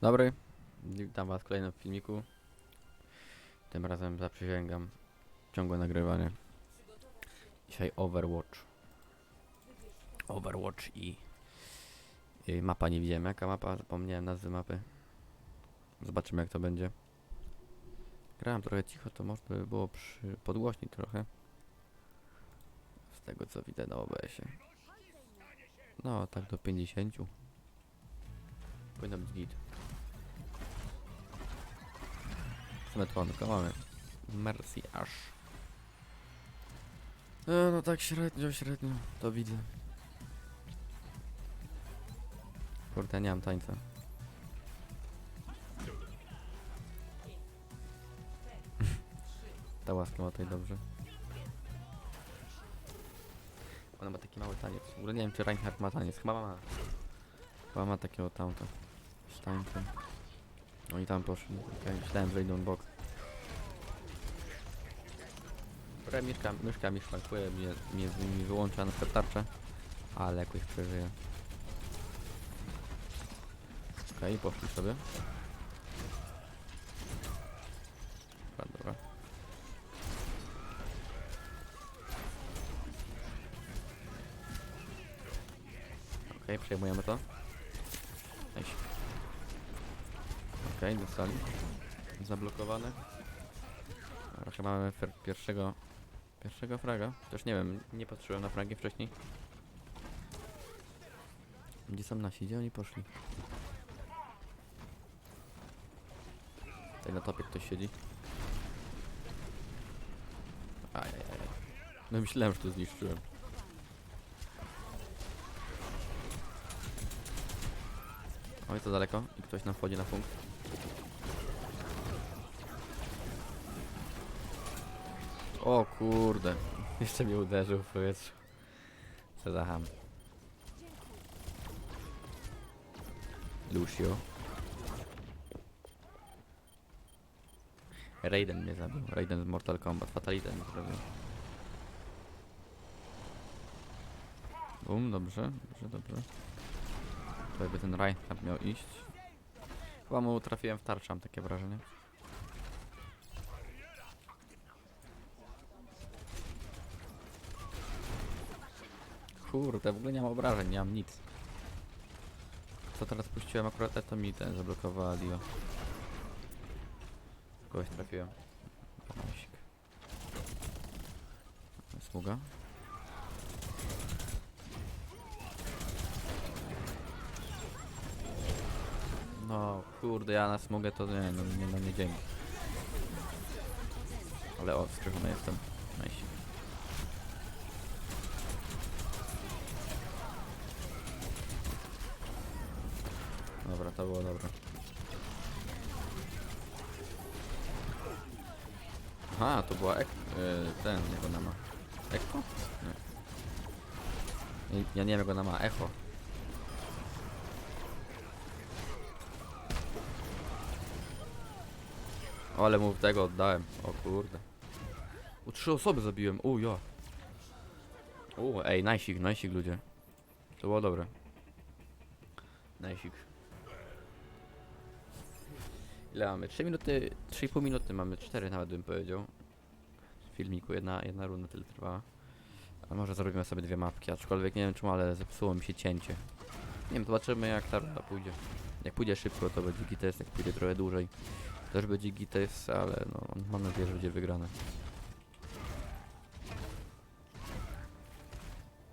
Dobry, witam was w kolejnym filmiku. Tym razem zaprzysięgam ciągłe nagrywanie. Dzisiaj Overwatch. Overwatch i, i mapa nie widziałem. Jaka mapa? Zapomniałem nazwy mapy. Zobaczymy jak to będzie. Grałem trochę cicho, to można by było przy podgłośnić trochę. Z tego co widzę na OBS-ie. No, tak do 50. Powinno być git. Smetonka mamy. Mercy aż. E, no tak średnio, średnio. To widzę. Kurde, nie mam tańca. Ta łaska ma tutaj dobrze. Ona ma taki mały taniec. W ogóle nie wiem, czy Reinhardt ma taniec. Chyba ma. Chyba ma takiego tamto. Z tańcem. No i tam poszli. Okay, myślałem, że idą bok. Dobra, myszka, myszka mi szwankuje, mnie, mnie, mi wyłącza na tarczę. Ale jakoś przeżyję. Okej, poszli sobie. Dobra, dobra. Okej, przejmujemy to. Nice. Okej, dostali. Zablokowane. Dobra, mamy pierwszego... Pierwszego fraga. Też nie wiem, nie patrzyłem na fragi wcześniej. Gdzie są nasi? Gdzie oni poszli? Tutaj na topie ktoś siedzi. Ajajaj. No myślałem, że to zniszczyłem. Oj, to daleko i ktoś nam wchodzi na punkt. O kurde, jeszcze mnie uderzył w powietrzu. Co za ham. Lucio. Raiden mnie zabił. Raiden z Mortal Kombat. Fatality mnie zrobił. Bum, dobrze, dobrze, dobrze. Tutaj by ten Reinhardt miał iść. Chyba mu trafiłem w tarczę, mam takie wrażenie. Kurde, w ogóle nie mam obrażeń, nie mam nic. Co teraz puściłem akurat, e, to mi ten zablokowali. O. Kogoś trafiłem. Sługa. No, kurde, ja na smugę to nie, no nie, no nie dzięki. Ale o, skrychony jestem. Nice. Dobra, to było dobre. Aha, to była ek... Yy, ten, jak ona ma. Echo? Nie. Ja nie wiem jak ona ma, echo. Ale mu tego oddałem. O kurde. U trzy osoby zabiłem. U ja. U, ej, najsik, najsik ludzie. To było dobre. Najsik. Ile mamy? 3 minuty, 3,5 minuty mamy, 4 nawet bym powiedział. W filmiku jedna, jedna runda tyle trwała. A może zrobimy sobie dwie mapki, aczkolwiek nie wiem czemu, ale zepsuło mi się cięcie. Nie wiem, zobaczymy jak ta runda pójdzie. Jak pójdzie szybko to będzie gites, jak pójdzie trochę dłużej też będzie gites, ale no mam nadzieję, że będzie wygrane.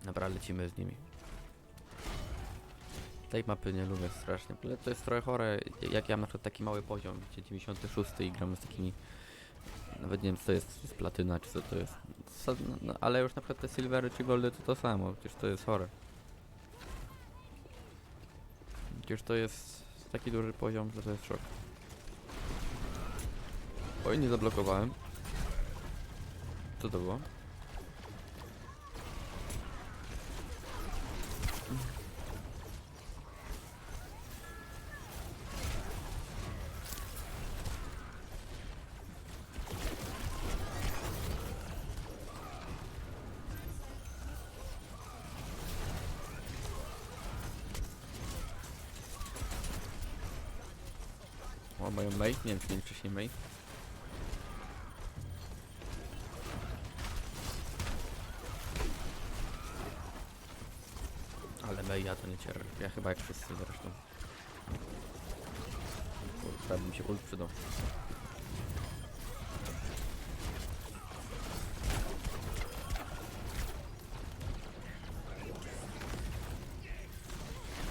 Dobra, lecimy z nimi. Tej mapy nie lubię strasznie, ale to jest trochę chore, jak ja mam na przykład taki mały poziom, gdzie 96 i gramy z takimi, nawet nie wiem co to jest, jest platyna czy co to jest, Co- no, no, ale już na przykład te silvery czy goldy to to samo, przecież to jest chore. Przecież to jest taki duży poziom, że to jest szok. Oj, nie zablokowałem. Co to było? O, mają May? Nie wiem, czy mieli wcześniej May. Ale May ja to nie cierpię. Ja chyba jak wszyscy zresztą. Kurczę, by mi się ult przydał.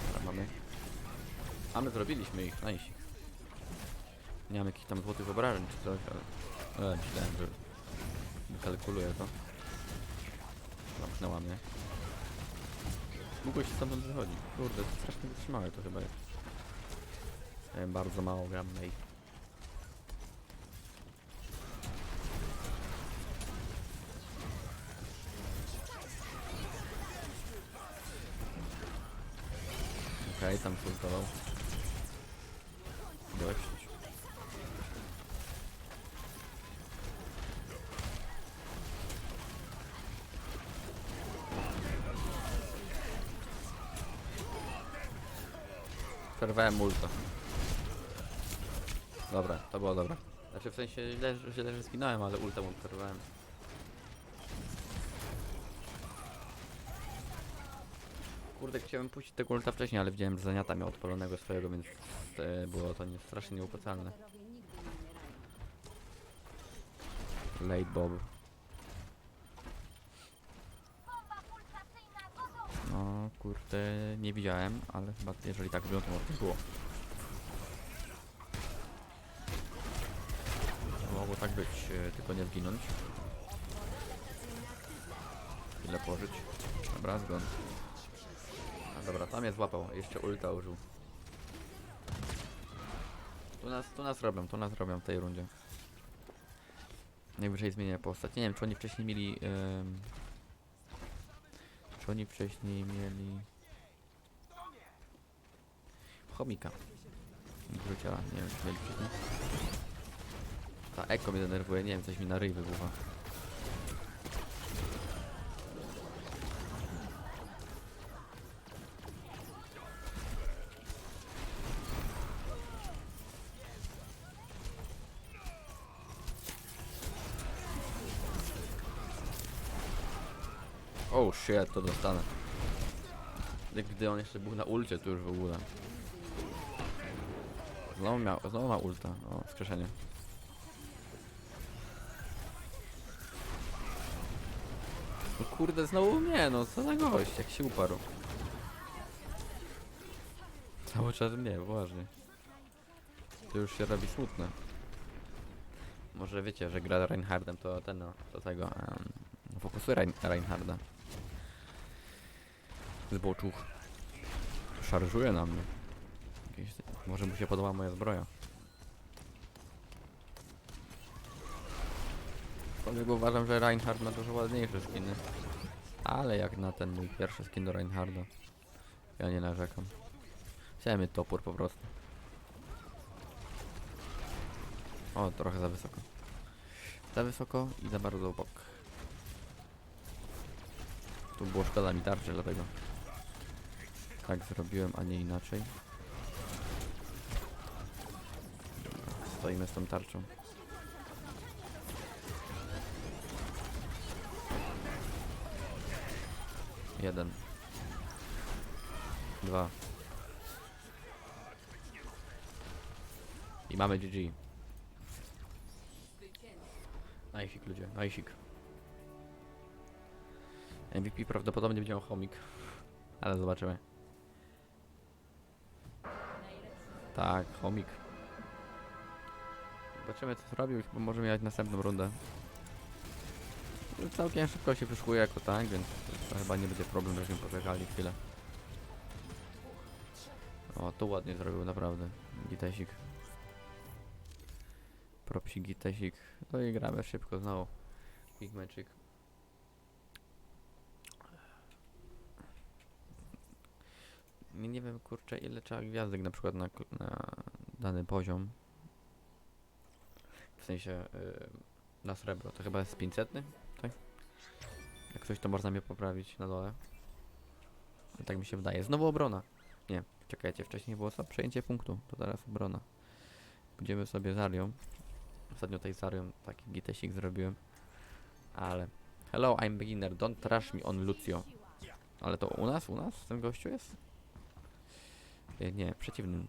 Dobra, mamy. A my zrobiliśmy ich, nice. Nie mam jakichś tam złotych obrażeń czy coś, ale... ale myślałem, że wykalkuluję to. Zamknęła mnie. Długo się stamtąd wychodzi. Kurde, to strasznie wytrzymałe to chyba jest. Ja wiem, bardzo mało gram May. Okej, tam sultował. Przerwałem multa. Dobra, to było dobre. Znaczy w sensie źle, że- źle że zginąłem, ale ulta mu przerwałem. Kurde, chciałem puścić tego ulta wcześniej, ale widziałem, że Zaniata miał odpalonego swojego, więc e, było to nie, strasznie nieopłacalne. Late Bob. No kurde, nie widziałem, ale chyba jeżeli tak było, to może tak było. Mogło tak być, e, tylko nie zginąć. Ile pożyć. Dobra, zgon. A dobra, tam jest złapał, jeszcze ulta użył. Tu nas, tu nas robią, tu nas robią w tej rundzie. Najwyżej zmienię postać. Nie wiem, czy oni wcześniej mieli... em, oni wcześniej mieli... Chomika. Wróciła, nie wiem, czy mieli wcześniej. Ta eko mnie denerwuje, nie wiem, coś mi na ryj wybucha. Shit, to dostanę. Gdy on jeszcze był na ulcie, to już w ogóle. Znowu miał, znowu ma ulta. O, wskrzeszenie. No kurde, znowu nie, no co za gość, jak się uparł. Cały czas mnie, poważnie. To już się robi smutne. Może wiecie, że gra Reinhardem to ten, no, to tego, um, fokusuje Rein Reinharda. Zboczuch. Szarżuje na mnie. Jakieś, może mu się podoba moja zbroja. Aczkolwiek uważam, że Reinhard ma dużo ładniejsze skiny. Ale jak na ten mój pierwszy skin do Reinharda. Ja nie narzekam. Chciałem mieć topór po prostu. O, trochę za wysoko. Za wysoko i za bardzo obok. Tu było szkoda mi tarczy, dlatego tak zrobiłem, a nie inaczej. Stoimy z tą tarczą. Jeden. Dwa. I mamy GG. Najsik ludzie, najsik. MVP prawdopodobnie będzie miał chomik. Ale zobaczymy. Tak, chomik. Zobaczymy co zrobił i chyba może mieć następną rundę. No, Całkiem szybko się wyszkuje jako tak, więc to chyba nie będzie problem, żeśmy poczekali chwilę. O, tu ładnie zrobił, naprawdę. Gitesik. Propsi gitesik. No i gramy szybko znowu. Quick magic. Nie, wiem kurczę ile trzeba gwiazdek na przykład na, na dany poziom. W sensie y, na srebro. To chyba jest 500, tak? Jak coś to można mnie poprawić na dole. Tak mi się wydaje. Znowu obrona. Nie, czekajcie, wcześniej było? Przejęcie punktu, to teraz obrona. Pójdziemy sobie z Arią. Ostatnio tej z Arią taki gitesik zrobiłem. Ale... Hello, I'm beginner, don't trash me on Lucio. Ale to u nas? U nas? Ten gościu jest? Nie, nie, przeciwnym.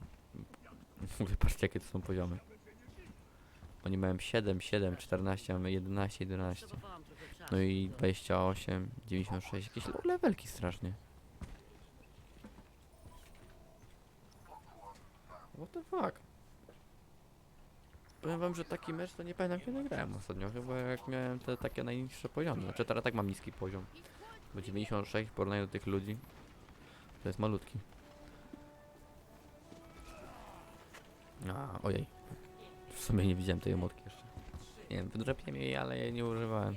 Mówię, patrzcie jakie to są poziomy. Oni mają 7, 7, 14, a my 11, 11. Potrzebowałam trochę czasu. No i 28, 96, jakieś levelki strasznie. What the fuck? Powiem wam, że taki mecz to nie pamiętam kiedy grałem ostatnio, chyba jak miałem te takie najniższe poziomy. Znaczy teraz tak mam niski poziom. Bo 96 w porównaniu do tych ludzi to jest malutki. A, ojej. W sumie nie widziałem tej emotki jeszcze. Nie wiem, wydropiłem jej, ale jej nie używałem.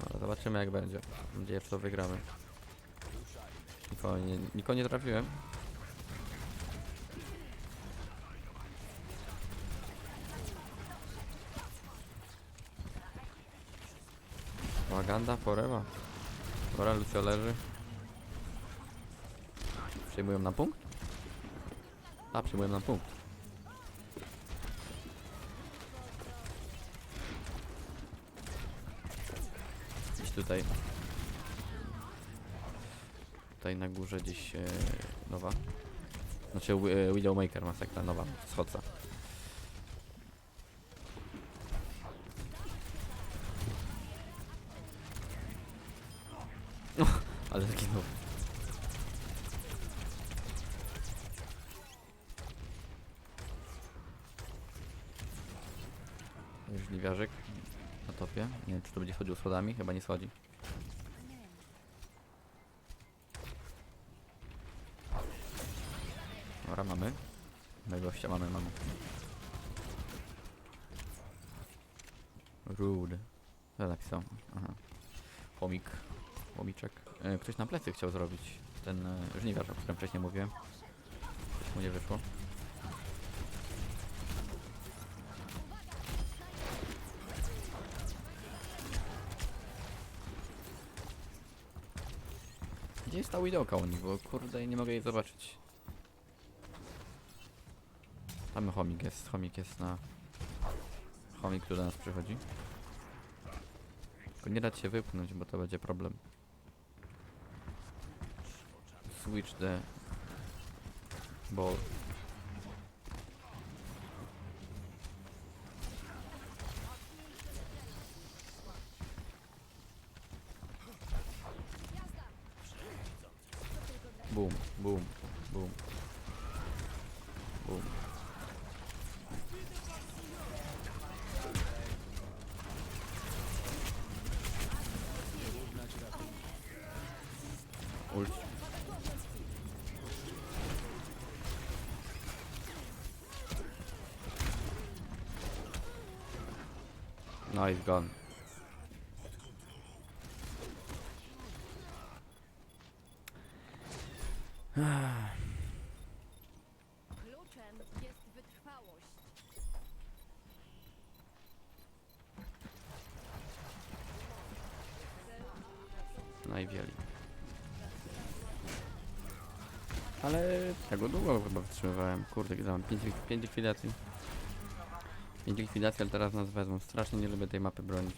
No, zobaczymy jak będzie. Mam nadzieję, że to wygramy. Nikogo nie, nikogo nie trafiłem. Waganda, forever. Dobra, Lucio leży. Przejmują na punkt? A, przyjmują na punkt. Gdzieś tutaj. Tutaj na górze gdzieś e, nowa. Znaczy e, Widowmaker masakra nowa, schodca. O, ale zginął. Żliwiarzek na topie. Nie wiem czy to będzie schodził schodami, chyba nie schodzi. Dobra, mamy. My gościa mamy, mamy. Rude. Co napisał? Aha. Chomik. Chomiczek. E, ktoś na plecy chciał zrobić ten e, żniwiarz, o którym wcześniej mówiłem. Coś mu nie wyszło. Ta widowka u nich, bo kurde nie mogę jej zobaczyć. Tam chomik jest, chomik jest na... Chomik, który do nas przychodzi. Tylko nie dać się wypchnąć, bo to będzie problem. Switch the... Ball. No, he's gone. Kluczem jest wytrwałość. No i wieli. Ale tego długo chyba wytrzymywałem. Kurde, ile mam? 5 likwidacji. 5 likwidacji, ale teraz nas wezmą. Strasznie nie lubię tej mapy bronić.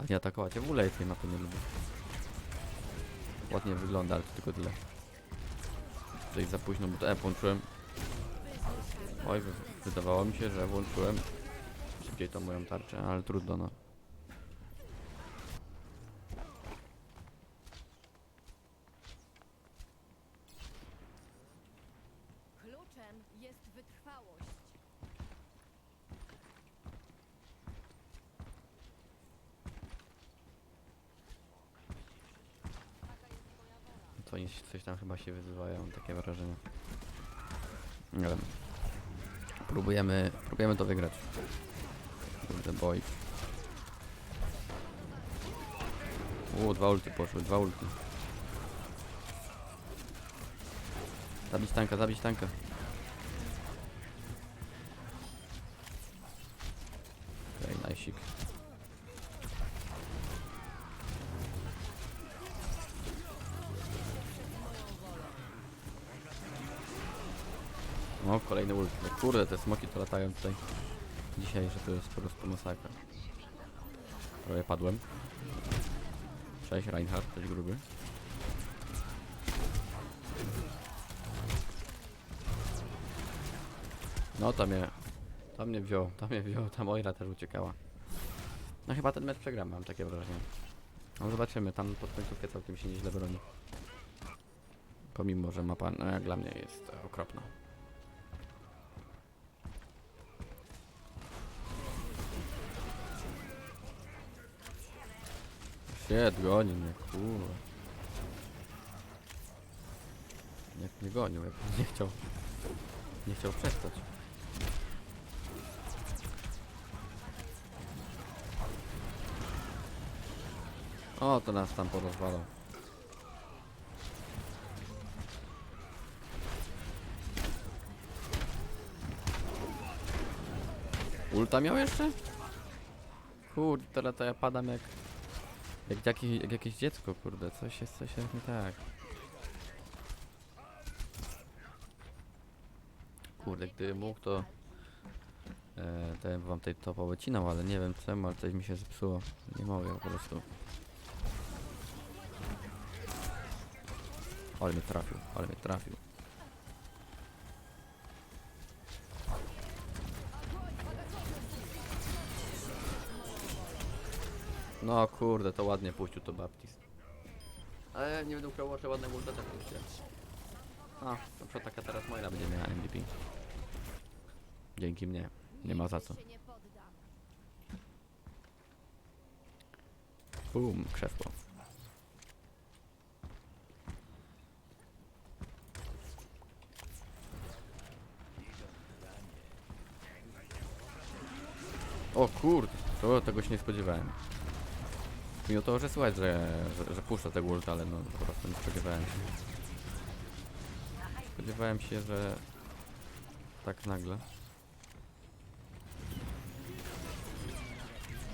A nie atakować. Ja w ogóle tej mapy nie lubię. Ładnie wygląda, ale to tylko tyle. Tutaj za późno, bo to E włączyłem. Oj, wy- wydawało mi się, że włączyłem szybciej tą moją tarczę, ale trudno no. Kluczem jest wytrwałość. To oni coś tam chyba się wyzywają, takie wrażenie. Nie wiem. Próbujemy, próbujemy to wygrać. Kurde boy. U, dwa ulty poszły, dwa ulty. Zabić tanka, zabić tanka. Okej, okay, najsik. No, kolejny ult. No, kurde, te smoki to latają tutaj. Dzisiaj, że to jest po prostu masakra. Prawie padłem. Cześć Reinhardt, cześć gruby. No to mnie, to mnie wziął, to mnie wziął, ta Moira też uciekała. No chyba ten mecz przegram, mam takie wrażenie. No zobaczymy, tam pod końcówkę całkiem się nieźle broni. Pomimo, że mapa, no jak dla mnie jest e, okropna. Shit, goni mnie, kurwa. Jak mnie gonił, jak nie chciał, nie chciał przestać. O, to nas tam porozwalał. Ulta miał jeszcze? Kurde, teraz to ja padam jak... Jak, jakiś, jak jakieś dziecko, kurde, coś jest, coś jest nie tak. Kurde, gdy mógł to... E, bym wam tej to powycinał, ale nie wiem czemu, ale coś mi się zepsuło. Nie mogę po prostu. Ale mnie trafił, ale mnie trafił. No kurde, to ładnie puścił to Baptist. Ale nie będę ukrywał, że ładnego ulta też puściłem. A, na przykład taka teraz Moira będzie miała MVP. Dzięki mnie. Nie ma za co. Bum, krzesło. O kurde, to tego się nie spodziewałem. Mimo to, że słychać, że, że, że puszcza tego ulta, ale no po prostu nie spodziewałem się. Spodziewałem się, że tak nagle.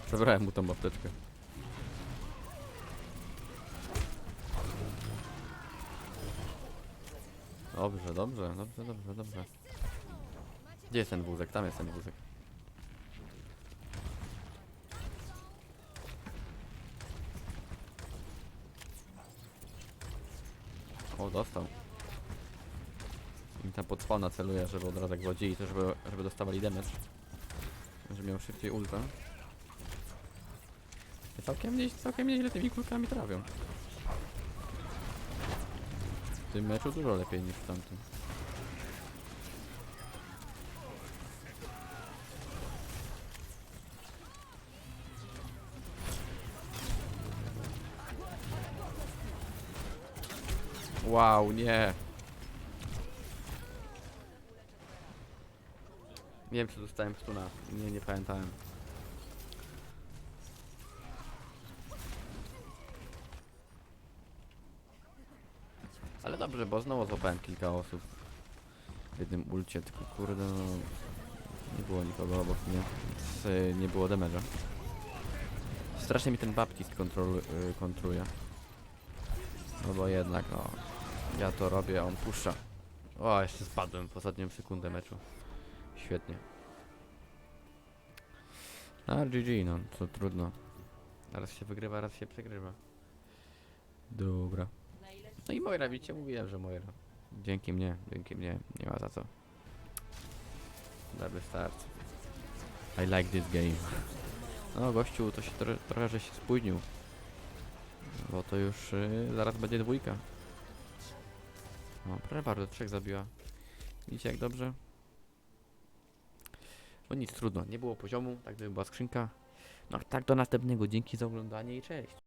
Przebrałem mu tą apteczkę. Dobrze, dobrze, dobrze, dobrze, dobrze. Gdzie jest ten wózek? Tam jest ten wózek. O, dostał. I tam pod celuje, żeby od razu jak wodzili, to żeby, żeby dostawali damage. Żeby miał szybciej ulta. Całkiem, nie, całkiem nieźle tymi kulkami trafią. W tym meczu dużo lepiej niż w tamtym. Wow, nie. Nie wiem czy dostałem stuna. Nie, nie pamiętałem. Ale dobrze, bo znowu złapałem kilka osób w jednym ulcie, tylko kurde no... Nie było nikogo obok mnie, więc y, nie było damage'a. Strasznie mi ten Baptist kontrol, y. No bo jednak no... Ja to robię, a on puszcza. O, jeszcze spadłem w ostatnią sekundę meczu. Świetnie. A GG, no to trudno. Raz się wygrywa, raz się przegrywa. Dobra. No i Moira, widzicie, mówiłem, że Moira. Dzięki mnie, dzięki mnie, nie ma za co. Dobry start. I like this game. No gościu, to się tro trochę, że się spóźnił. Bo to już y, zaraz będzie dwójka. No, proszę bardzo, trzech zabiła. Widzicie jak dobrze? No nic, trudno, nie było poziomu, tak gdyby była skrzynka. No tak do następnego, dzięki za oglądanie i cześć.